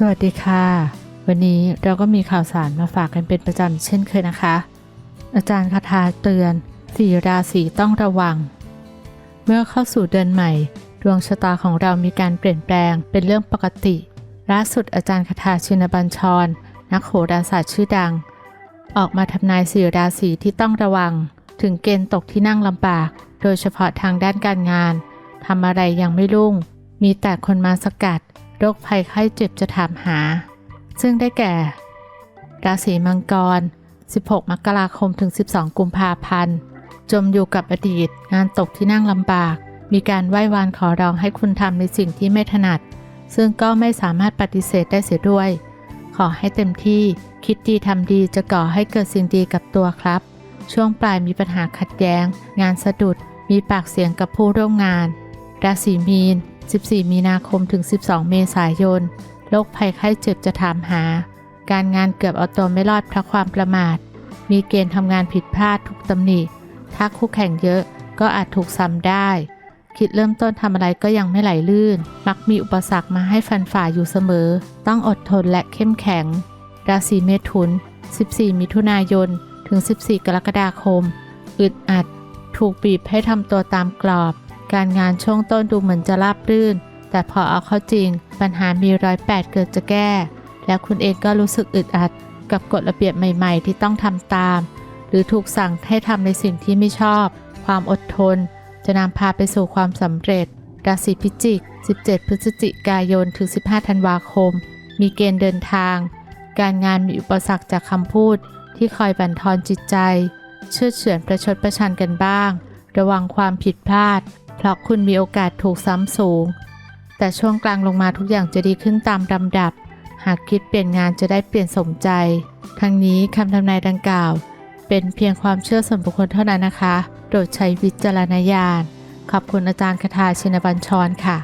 สวัสดีค่ะ วันนี้เราก็มีข่าวสารมาฝากกันเป็นประจำเช่นเคยนะคะ อาจารย์คาถาเตือนสี่ราศีต้องระวัง เมื่อเข้าสู่เดือนใหม่ ดวงชะตาของเรามีการเปลี่ยนแปลงเป็นเรื่องปกติล่าสุดอาจารย์คาถาชินบัญชร นักโหราศาสตร์ชื่อดัง ออกมาทำนายสี่ราศีที่ต้องระวัง ถึงเกณฑ์ตกที่นั่งลำบาก โดยเฉพาะทางด้านการงานทำอะไรยังไม่รุ่ง มีแต่คนมาสกัด โรคภัยไข้เจ็บจะถามหา ซึ่งได้แก่ ราศีมังกร 16 มกราคมถึง 12 กุมภาพันธ์ จมอยู่กับอดีต งานตกที่นั่งลำบาก มีการไหว้วานขอร้องให้คุณทำในสิ่งที่ไม่ถนัด ซึ่งก็ไม่สามารถปฏิเสธได้เสียด้วย ขอให้เต็มที่ คิดดีทำดีจะก่อให้เกิดสิ่งดีกับตัวครับ ช่วงปลายมีปัญหาขัดแย้ง งานสะดุด มีปากเสียงกับผู้ร่วมงาน ราศีมีน 14 มีนาคมถึง 12 เมษายนโรคภัยไข้เจ็บจะถามหา การงานเกือบเอาตัวไม่รอดเพราะความประมาท มีเกณฑ์ทำงานผิดพลาดทุกตำหนิ ถ้าคู่แข่งเยอะก็อาจถูกซ้ำได้ คิดเริ่มต้นทำอะไรก็ยังไม่ไหลลื่น มักมีอุปสรรคมาให้ฟันฝ่าอยู่เสมอ ต้องอดทนและเข้มแข็ง ราศีเมถุน 14 มิถุนายน ถึง 14 กรกฎาคม อึดอัด ถูกบีบให้ทำตัวตามกรอบ การงานช่วงต้นดูเหมือนจะราบรื่น แต่พอเอาเข้าจริง ปัญหามีร้อยแปดเกิดจะแก้ แล้วคุณเองก็รู้สึกอึดอัด กับกฎระเบียบใหม่ๆ ที่ต้องทำตาม หรือถูกสั่งให้ทำในสิ่งที่ไม่ชอบ ความอดทน จะนำพาไปสู่ความสำเร็จ ราศีพิจิก 17 พฤศจิกายน ถึง 15 ธันวาคม มีเกณฑ์เดินทาง การงานมีอุปสรรคจากคำพูด ที่คอยบั่นทอนจิตใจ เชื่อเฉือนประชดประชันกันบ้าง ระวังความผิดพลาด เพราะคุณมีโอกาสถูกซ้ำสูง แต่ช่วงกลางลงมาทุกอย่างจะดีขึ้นตามลำดับ หากคิดเปลี่ยนงานจะได้เปลี่ยนสมใจ ทั้งนี้คำทำนายดังกล่าว เป็นเพียงความเชื่อส่วนบุคคลเท่านั้นนะคะโปรดใช้วิจารณญาณ ขอบคุณอาจารย์คาถาชินบัญชรค่ะ